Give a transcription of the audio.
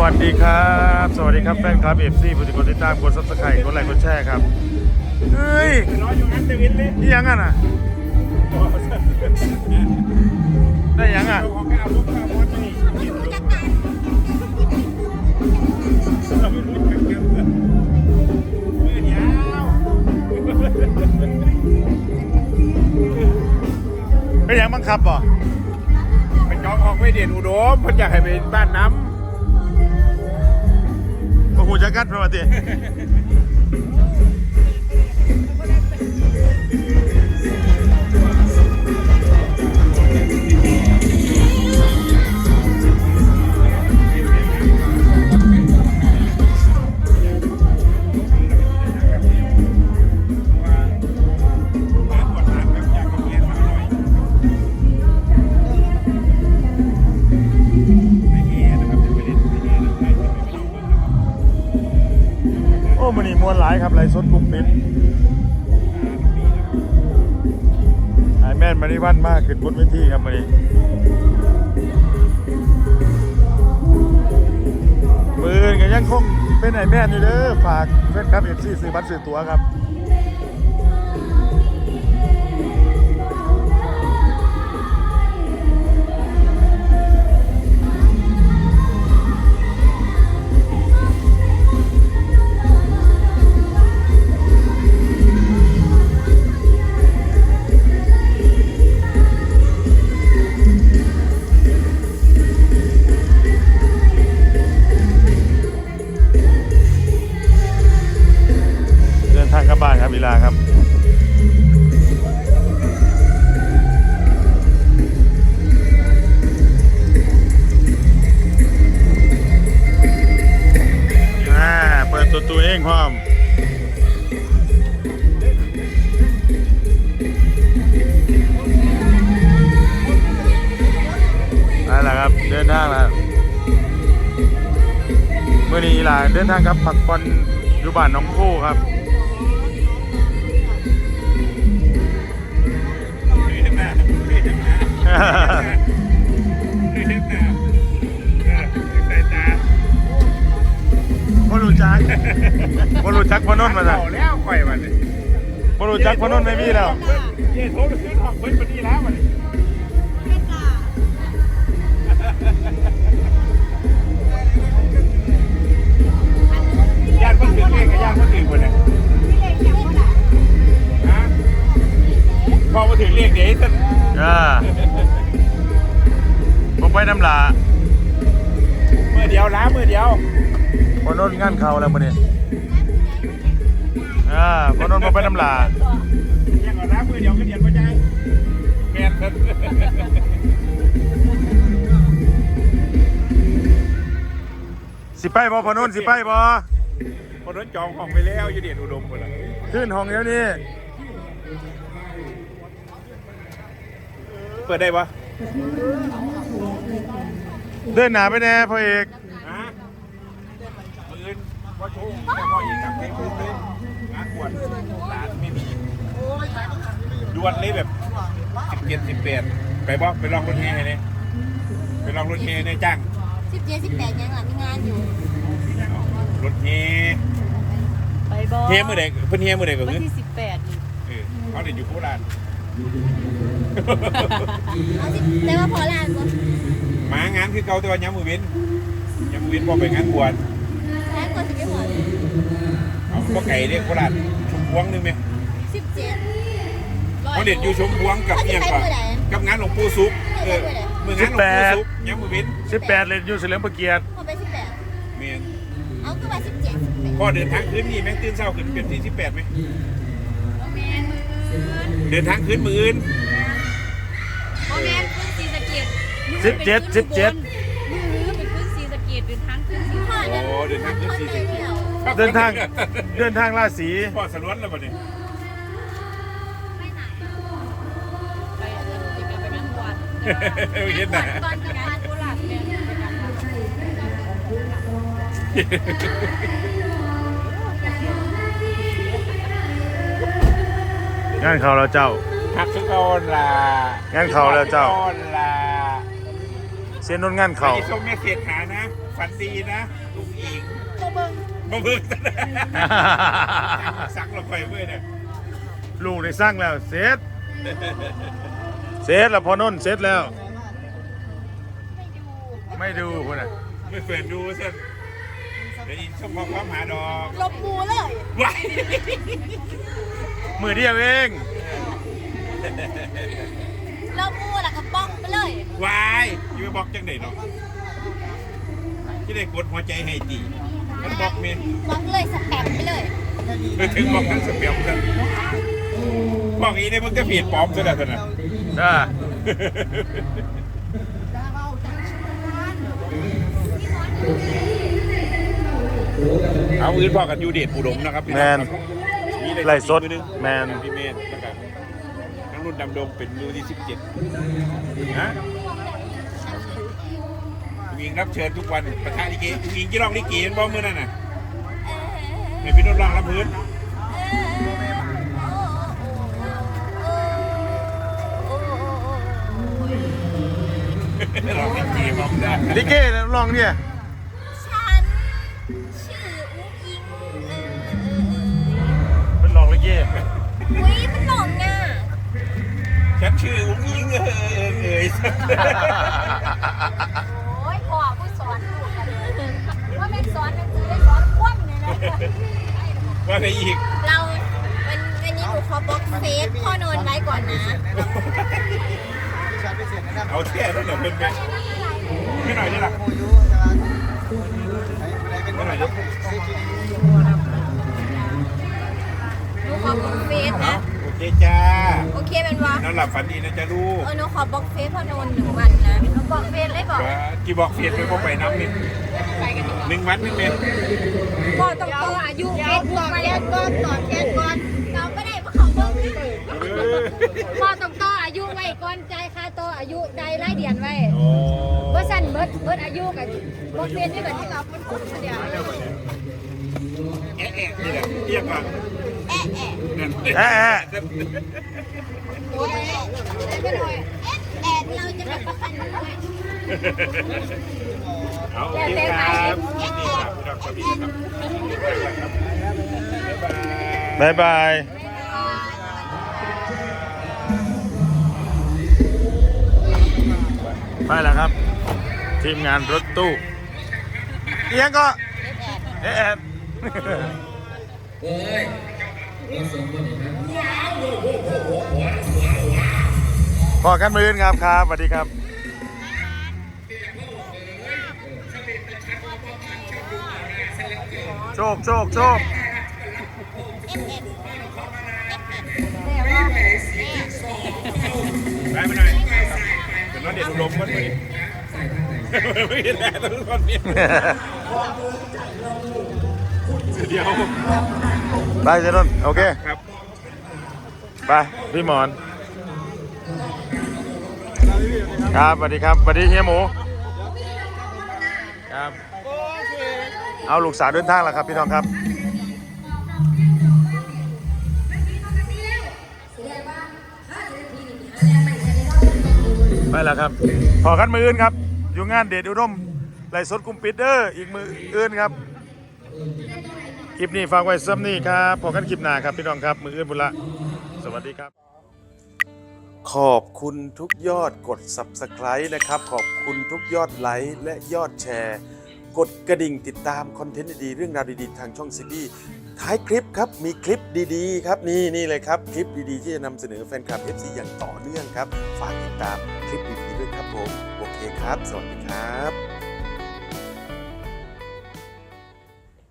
วัสดีครับ สวัสดีครับแฟนคลับเอฟซีผู้ติดกดติดตามกดซับสไครต์กดไลค์กดแชร์ครับ เฮ้ยรออยู่งั้นเดวิดเลยนี่ยังอะนะได้ยังอะของข้าลูกข้าวมอสนี่เราไม่รู้จักกันมือยาวได้ยังบังคับบ่ไปจองออกไว้เด่นอุดมเพิ่นอยากให้ไปบ้านน้โอ้โห จะกัดเพราะว่าติายครับไรสดกลุ่มปิดไอแม่นมาริวันมากขึ้นบนเวทีครับมันนี้มือกันยังคงเป็นไอแม่นอยู่เด้อฝากเฟนครับเอฟซีซื้อบัตรซื้อตั๋วครับ นี้ล่ะเดินทางครับพักผ่อนอยู่บ้านน้องคู่ครับบ่รู้จักบ่รู้จักพอนนท์มาจ้ะแล้วข่อยวันนี้บ่รู้จักพอนนท์ไม่มีแล้วเย่โทรไปขึ้นห้องเพิ่นพอดีแล้ววัน ติเพิ่นถึงเขกับญาติเพิ่นถึงคนน่ะฮะพอมาถึงเลขเดี๋ยวท่านอ่าผมไปน้ำลาเมื่อเดียวล้าเมื่อเดียวพอนนงานเขาแล้วมื้อนี้อ่าพอนนท์บ่ไปน้ำลายังก่อนล้าเมื่อเดียวก็เดียนว่าใจแม่นเพิ่นสิไปบ่พอนนสิไปบ่ คนนั้นจองห้องไปแล้วอยู่เดียนอุดมคนละขึ้นห้องเดี๋ยวนี้เปิดได้ปะเดินหน้าไปแน่พ่อเอกฮะปืนว่าโชว์จะพออีกกับเพลงปืนเลยงานขวดร้านไม่มีดวนเลยแบบสิบเจ็ดสิบแปดไปบ่ไปลองรถเฮให้เนี่ยไปลองรถเฮเนี่ยจ้างสิบเจ็ดสิบแปดยังหลังมีงานอยู่รถเฮไป บอเฮมือเด็กเพิ่นเฮมือเด็กก็วันคือที่สิบแปดนี่เออเขาเด็กอยู่โคราชเอาสิแต่ว่าพอลานบ่หมางานคือเก่าแต่ว่าย้ำมือเว้นย้ำมือเว้นพอไปงานบวชร้านก็สิบไม่พอเอาบ่ไก่เรียกโคราชชุมพวงนึงไหมสิบเจ็ด เขาเด็ดอยู่ชุมพวงกับเนี่ยก่อนกับงานหลวงปู่ซุปเออมืองานหลวงปู่ซุปย้ำมือเว้น18เล่นอยู่เฉลิมพระเกียรติพอไปสิบแปดเมียนเอาก็มาสิบเจ็ดสิบแปด พ่อเดินทางคืนนี่แม่งตื่นเช้าขึ้นเป็นที่สิบแปดไหมแมนมือเดินทางคืนมืออื่น โอแมนขึ้นสีสะเกียดสิบเจ็ดสิบเจ็ด มือเป็นขึ้นสีสะเกียดเป็นทั้งขึ้นสีพ่อโอ้เดินทางคืนสี่สิบเดียวเดินทางเดินทางราศีพ่อสล้วนแล้วป่ะเนี่ยไปเดินติดกันไปงานบวชเห็นนะตอนงานโคราชแมนไปกันครับ งานเขาแล้วเจ้าหักคือก่อนล่ะงั้นเขาแล้วเจ้าก่อนล่ะเส้นนนงานเขาเขาส่งเมสเซจหานะฝันดีนะลุงอิงโมเบิงมาเบิ่งซะนะสักลงไปเมื่อเนี่ยลูกได้สร้างแล้วเสร็จเสร็จแล้วพอนนท์เสร็จแล้ว ไม่ดูคนน่ะไม่เปิดดูซะเดี๋ยวอินชมพอความหาดอกลบมูเลยว้าย มือเดียวเองลบมูแล้วก็ป้องไปเลยว้ายอยู่ไปบอกจังไหนเนาะที่ได้กดหัวใจให้ตีมันบอกเมนป้องเลยสแปมไปเลยไปถึงบอกทั้งสเปียมกันบอกอีนี่มึงจะเปลี่ยนปลอมซะแล้วนะอ่าเอาอื่นบอกกันอยู่เดชอุดมนะครับพี่แมน้ องนครับนี่เลยไล่สดมือนึงแมนพี่เมนนะครับทั้งรุ่นดำดงเป็นมือที่สิบเจ็ดนะวิงรับเชิญทุกวันประธานลิเกวิงที่ร้องลิเกเป็นบ่มือนั่นน่ะให้พี่นุ่นร้องรับพื้นร้องลิเกบอกได้ลิเก้ลองเนี่ย ฉันชื่ออุ้งอิงเออเออเอยโอ้ยพ่อผู้สอนลูกกันว่าแม่สอนหนังสือได้สอนคว่ำเลยนะว่าไปอีกเราวันวันนี้หนูขอบล็อกเฟซพ่อนนท์ไว้ก่อนนะเอาแค่นั้นเหรอเพื่อนไปไม่หน่อยได้หรอไม่หน่อยดิหนูขอบล็อกเฟซนะ เคจ้าโอเคเป็นวะนอนหลับฝันดีนะจ๊ะลูกเออหนูขอบล็อกเฟซพ่อนนท์หนึ่งวันนะหนูบอกเฟซเลยบอกว่ากี่บอกเฟียนไปพวกไปน้ำนิดหนึ่งวันหนึ่งเมตรพ่อต้องต่ออายุเฟซบุ๊กไปแค่ก่อนต่อแค่ก่อนเราไม่ได้เพราะเขาเบิ่งเออพ่อต้องต่ออายุไว้ก่อนใจายค่าต่ออายุใจายรายเดือนไว้โอ้เมื่อสั้นเบิดเบิดอายุกับบ่เปลี่ยนได้แบบนี้เราเป็นคนเดียวแอะแอะ นี่แหละเรียกว่าแอะแอะนั่นแอะแอะโอ้ยแอะแอะแอะแอะเราจะเป็นประกันด้วยเอาโอเคครับนี่ครับพี่ดอกสวัสดีครับบ๊ายบายบายบาย ไปแล้วครับ ทีมงานรถตู้เอียงก็เอะ แอบพอกันมือนครับครับสวัสดีครับ โชคโชคโชคไปมาหน่อยเป็นน้องเด็กอุดมกันเลยไม่เห็นแล้วทุกคนเนี่ย เดี๋ยวไปเจนนท์โอเคครับ ไป พี่หมอน ครับสวัสดีครับสวัสดีเฮียหมู ครับ เอาลูกสาวเดินทางแล้วครับพี่น้องครับไปแล้วครับ พอกันมืออื่นครับ อยู่งานเดชอุดมไล่สดกลุ่มปิดเด้ออีกมืออื่นครับ คลิปนี้ฝากไว้ซ้ำนี่ครับพอกันคลิปหน้าครับพี่น้องครับ มืออื่นบุละสวัสดีครับ ขอบคุณทุกยอดกด Subscribe นะครับ ขอบคุณทุกยอดไลค์และยอดแชร์ กดกระดิ่งติดตามคอนเทนต์ดีๆเรื่องราวดีๆ ทางช่องซีบีท้ายคลิปครับมีคลิปดีๆ ครับนี่นี่เลยครับ คลิปดีๆ ที่จะนำเสนอแฟนคลับ FC อย่างต่อเนื่องครับ ฝากติดตามคลิปดีๆด้วยครับผม โอเคครับ สวัสดีครับ